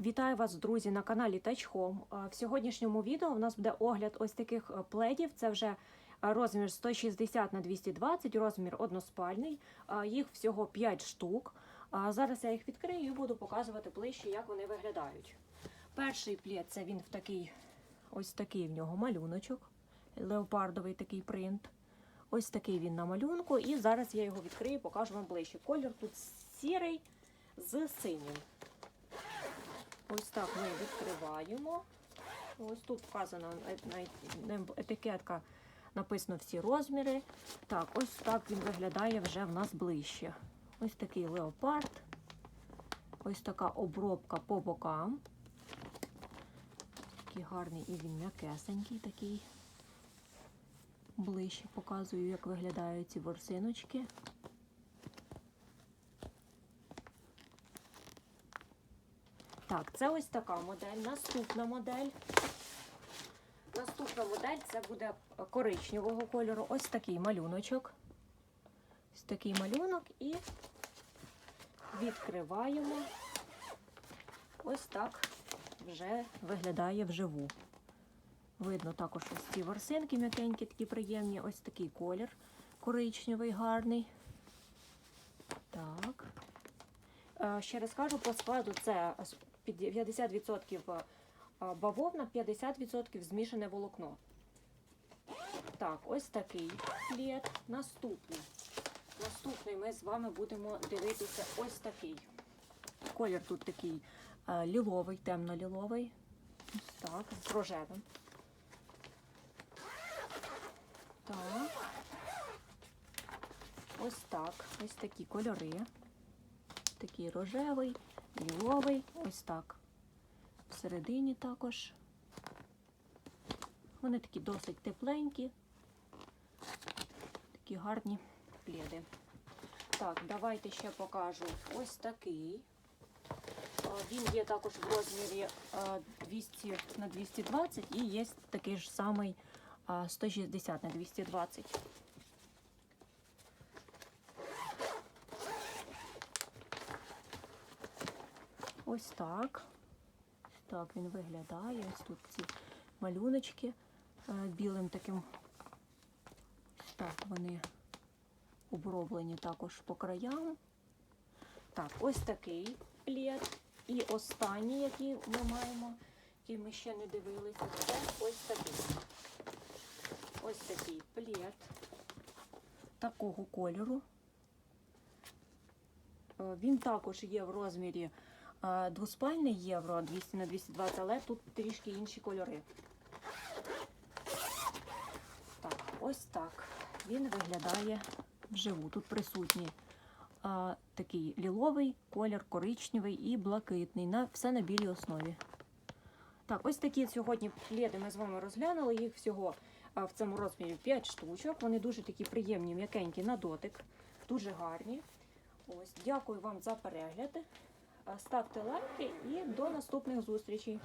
Вітаю вас, друзі, на каналі Home. В сьогоднішньому відео у нас буде огляд ось таких е, пледів. Це вже е, розмір 160 на 220, розмір односпальний. Їх всього 5 штук. Зараз я їх відкрию і буду показувати ближче, як вони виглядають. Перший плед це він в такий, ось такий в нього малюночок, леопардовий такий принт. Ось такий він на малюнку. І зараз я його відкрию і покажу вам ближче. Колір тут сірий з синім. Ось так ми відкриваємо. Ось тут вказана е- на- на етикетка, написано всі розміри. Так, ось так він виглядає вже в нас ближче. Ось такий леопард. Ось така обробка по бокам. Такий гарний і він м'якесенький такий. Ближче показую, як виглядають ці ворсиночки. Так, це ось така модель. Наступна модель. Наступна модель це буде коричневого кольору. Ось такий малюночок. Ось такий малюнок і відкриваємо. Ось так вже виглядає вживу. Видно також ось ці ворсинки м'якенькі, такі приємні. Ось такий колір коричневий, гарний. Так. Е, Ще раз кажу, по складу це 50% бавовна, 50% змішане волокно. Так, ось такий плід. Наступний. Наступний ми з вами будемо дивитися ось такий. Колір тут такий е, ліловий, темно-ліловий. Так, з рожевим. Так. Ось так. Ось такі кольори. Такий рожевий, ліловий, ось так. Всередині також. Вони такі досить тепленькі, такі гарні пледи. Так, давайте ще покажу ось такий. Він є також в розмірі 200 на 220 і є такий ж самий 160 на 220. Ось так. Так він виглядає. Ось тут ці малюночки е, білим таким. Так вони оброблені також по краям. Так, ось такий плід. І останній, який ми маємо, який ми ще не дивилися, це ось такий. Ось такий плід такого кольору. Е, Він також є в розмірі Двоспальний євро 200 на 220, але тут трішки інші кольори. Так, ось так він виглядає вживу. Тут присутні а, такий ліловий колір, коричневий і блакитний. На, все на білій основі. Так, ось такі сьогодні пледи ми з вами розглянули. Їх всього а, в цьому розмірі 5 штучок. Вони дуже такі приємні, м'якенькі на дотик, дуже гарні. Ось, дякую вам за перегляд. Ставте лайки і до наступних зустрічей.